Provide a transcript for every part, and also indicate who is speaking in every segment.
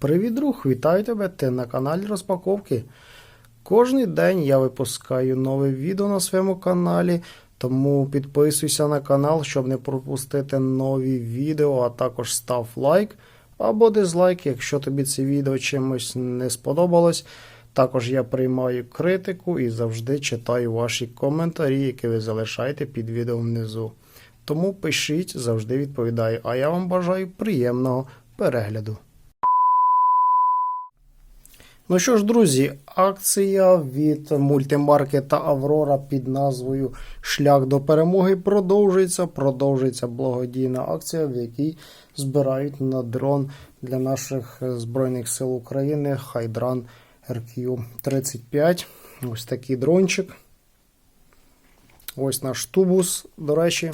Speaker 1: Привіт, друг! Вітаю тебе! Ти на каналі Розпаковки. Кожний день я випускаю нове відео на своєму каналі, тому підписуйся на канал, щоб не пропустити нові відео, а також став лайк або дизлайк, якщо тобі це відео чимось не сподобалось. Також я приймаю критику і завжди читаю ваші коментарі, які ви залишаєте під відео внизу. Тому пишіть, завжди відповідаю. А я вам бажаю приємного перегляду. Ну що ж, друзі, акція від мультимаркета Аврора під назвою Шлях до перемоги продовжується. Продовжується благодійна акція, в якій збирають на дрон для наших Збройних сил України Хайдран RQ-35. Ось такий дрончик. Ось наш тубус, до речі,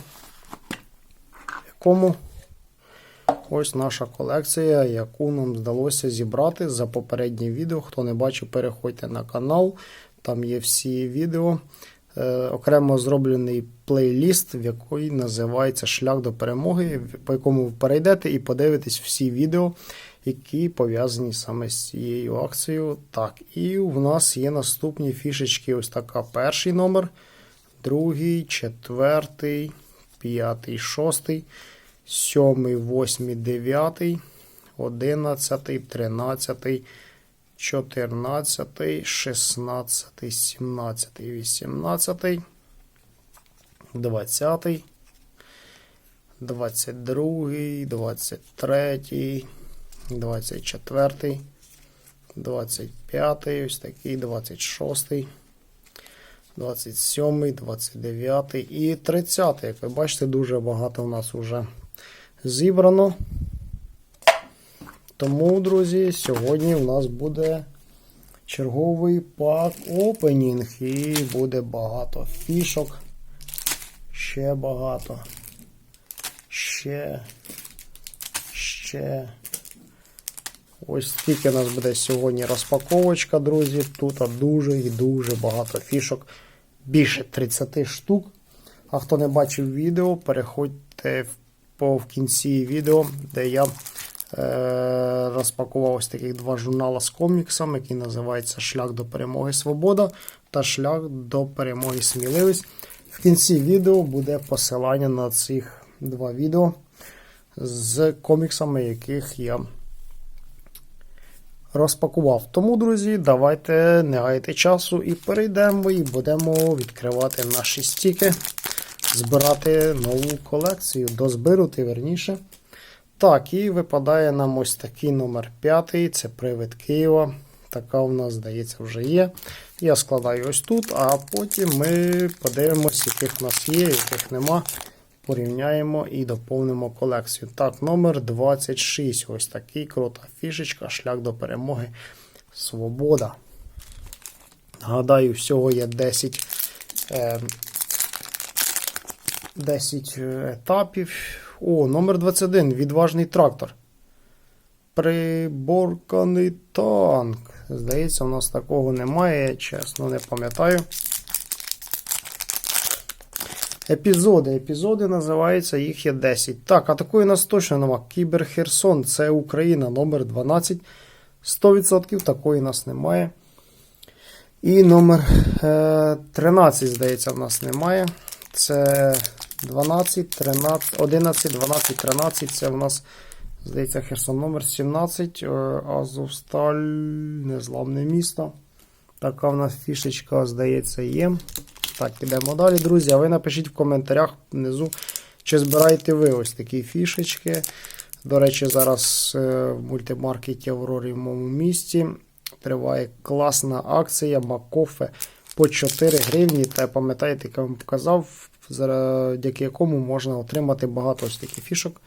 Speaker 1: якому Ось наша колекція, яку нам вдалося зібрати за попереднє відео. Хто не бачив, переходьте на канал. Там є всі відео. Е, окремо зроблений плейліст, в який називається Шлях до перемоги, по якому ви перейдете і подивитесь всі відео, які пов'язані саме з цією акцією. Так, і в нас є наступні фішечки. Ось така перший номер, другий, четвертий, п'ятий, шостий. 7, 8, 9, 11, 13, 14, 16, 17, 18, 20, 22, 23, 24, 25, ось такий, 26, 27, 29 і 30. Як ви бачите, дуже багато у нас вже зібрано. Тому, друзі, сьогодні у нас буде черговий пак опенінг і буде багато фішок. Ще багато. Ще. Ще. Ось скільки у нас буде сьогодні розпаковочка, друзі. Тут дуже і дуже багато фішок. Більше 30 штук. А хто не бачив відео, переходьте в по в кінці відео, де я е, розпакував ось таких два журнали з коміксами, які називаються Шлях до перемоги Свобода та Шлях до перемоги Сміливість. В кінці відео буде посилання на цих два відео з коміксами, яких я розпакував. Тому, друзі, давайте не гайте часу і перейдемо і будемо відкривати наші стіки збирати нову колекцію, дозбирати верніше. Так, і випадає нам ось такий номер 5 це привид Києва. Така у нас, здається, вже є. Я складаю ось тут, а потім ми подивимося, яких в нас є, яких нема. Порівняємо і доповнимо колекцію. Так, номер 26. Ось такий крута фішечка, шлях до перемоги. Свобода. Нагадаю, всього є 10 е, 10 етапів. О, номер 21. Відважний трактор. Приборканий танк. Здається, у нас такого немає, чесно, не пам'ятаю. Епізоди. Епізоди називаються, їх є 10. Так, а такої нас точно нема. Кібер Херсон, це Україна номер 12. 100% такої нас немає. І номер 13, здається, в нас немає. Це 12, 13, 11, 12, 13. Це у нас, здається, Херсон номер 17. е, Азовсталь, незламне місто. Така в нас фішечка, здається, є. Так, підемо далі, друзі. А ви напишіть в коментарях внизу, чи збираєте ви ось такі фішечки. До речі, зараз е, в мультимаркеті Аврорі в моєму місті триває класна акція Макофе по 4 гривні. Та пам'ятаєте, як я вам показав, завдяки якому можна отримати багато ось таких фішок.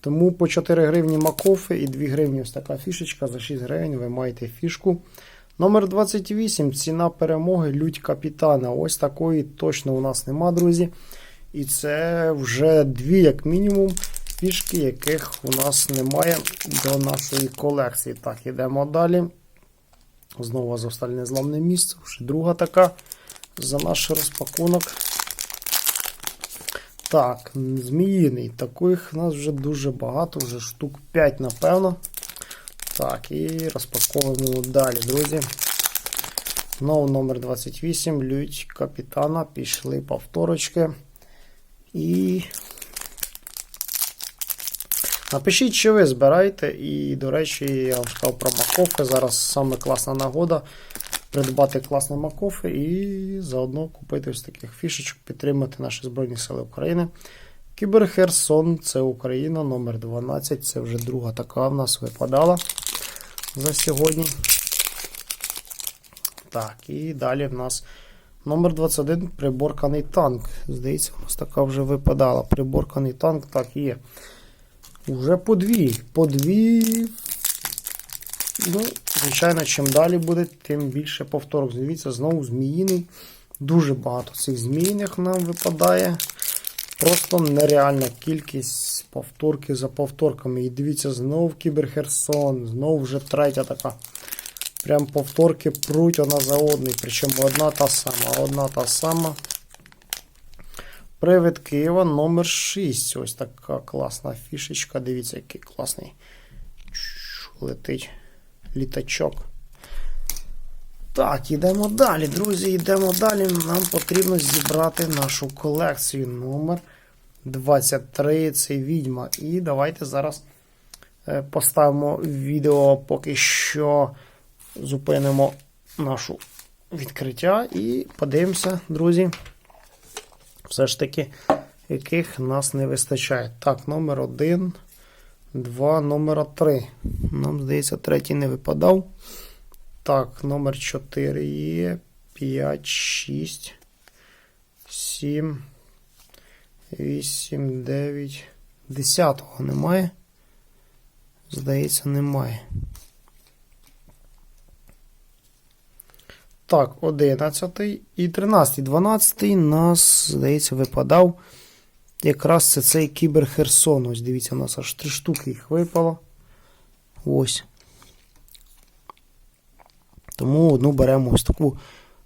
Speaker 1: Тому по 4 гривні Макофе і 2 гривні ось така фішечка. За 6 гривень ви маєте фішку. Номер 28. Ціна перемоги лють капітана. Ось такої точно у нас нема, друзі. І це вже дві, як мінімум, фішки, яких у нас немає до нашої колекції. Так, йдемо далі. Знову Азовстальне зламне місце. Вже друга така за наш розпакунок. Так, зміїний. Таких у нас вже дуже багато, вже штук 5, напевно. Так, і розпаковуємо далі, друзі. Знову номер 28. Лють капітана. Пішли повторочки. І. Напишіть, що ви збираєте. І, до речі, я вам сказав про маковки. Зараз саме класна нагода придбати класні макови і заодно купити ось таких фішечок, підтримати наші Збройні Сили України. Кіберхерсон, це Україна, номер 12. Це вже друга така в нас випадала за сьогодні. Так, і далі в нас номер 21 приборканий танк. Здається, у нас така вже випадала. Приборканий танк, так є. Уже по дві. По дві. Ну, звичайно, чим далі буде, тим більше повторок. Дивіться, знову зміїний. Дуже багато цих зміїних нам випадає. Просто нереальна кількість повторки за повторками. І дивіться, знов Кіберхерсон, знов вже третя така. Прям повторки пруть одна за одною. Причому одна та сама, одна та сама. Привід Києва номер 6. Ось така класна фішечка. Дивіться, який класний летить літачок. Так, йдемо далі, друзі, йдемо далі. Нам потрібно зібрати нашу колекцію. Номер 23 це відьма. І давайте зараз е, поставимо відео, поки що зупинимо нашу відкриття і подивимося, друзі, все ж таки, яких нас не вистачає. Так, номер 1, 2, номер 3. Нам, здається, третій не випадав. Так, номер 4 є. 5, 6, 7, 8, 9. 10 немає. Здається, немає. Так, 11 і 13. 12 нас, здається, випадав. Якраз це цей кібер Херсон. Ось дивіться, у нас аж 3 штуки їх випало. Ось. Тому одну беремо ось таку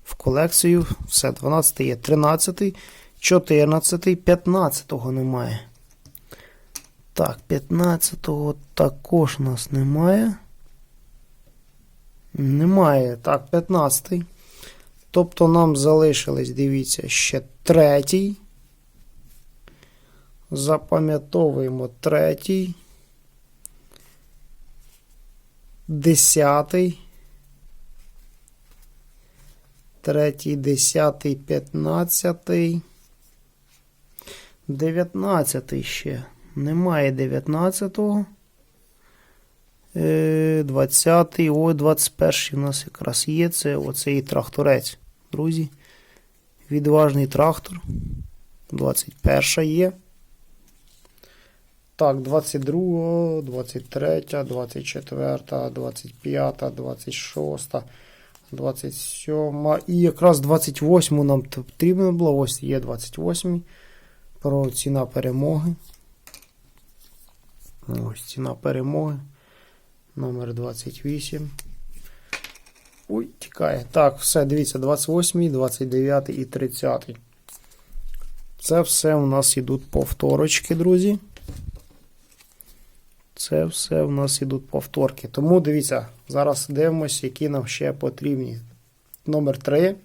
Speaker 1: в колекцію. Все, 12 є 13, 14, 15 немає. Так, 15-го також у нас немає. Немає. Так, 15. Тобто нам залишилось, дивіться, ще третій. Запам'ятовуємо третій. Десятий. Третій, десятий, п'ятнадцятий. Дев'ятнадцятий ще. Немає дев'ятнадцятого. Е, Двадцятий, ой, двадцять перший у нас якраз є. Це оцей тракторець. Друзі. Відважний трактор. 21 є. Так, 22, 23, 24, 25, 26, 27. І якраз 28 нам потрібно було. Ось є 28. Про ціна перемоги. Ось ціна перемоги. Номер 28. Ой, тікає. Так, все, дивіться, 28, 29 і 30. Це все у нас ідуть повторочки, друзі. Це все у нас ідуть повторки. Тому дивіться, зараз дивимося, які нам ще потрібні. Номер 3.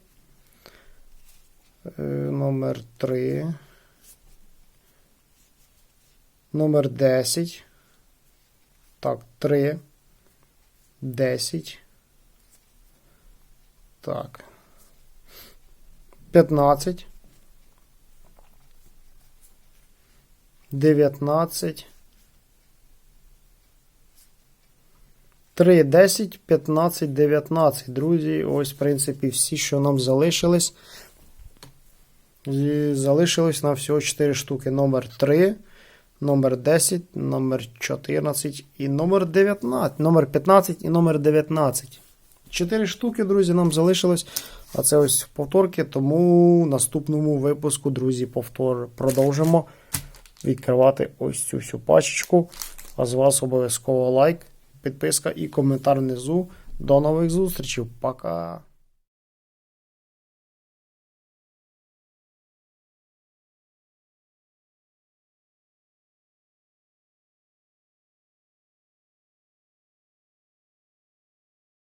Speaker 1: Е, Номер 3. Номер 10. Так, 3. 10. Так. 15. 19. 3, 10, 15, 19. Друзі, ось, в принципі, всі, що нам залишились. І залишилось на всього 4 штуки. Номер 3, номер 10, номер 14 і номер 19. Номер 15 і номер 19. 4 штуки, друзі, нам залишилось. А це ось повторки. Тому в наступному випуску, друзі, повтор продовжимо відкривати ось цю всю пачечку. А з вас обов'язково лайк підписка і коментар внизу. До нових зустрічей. Пока!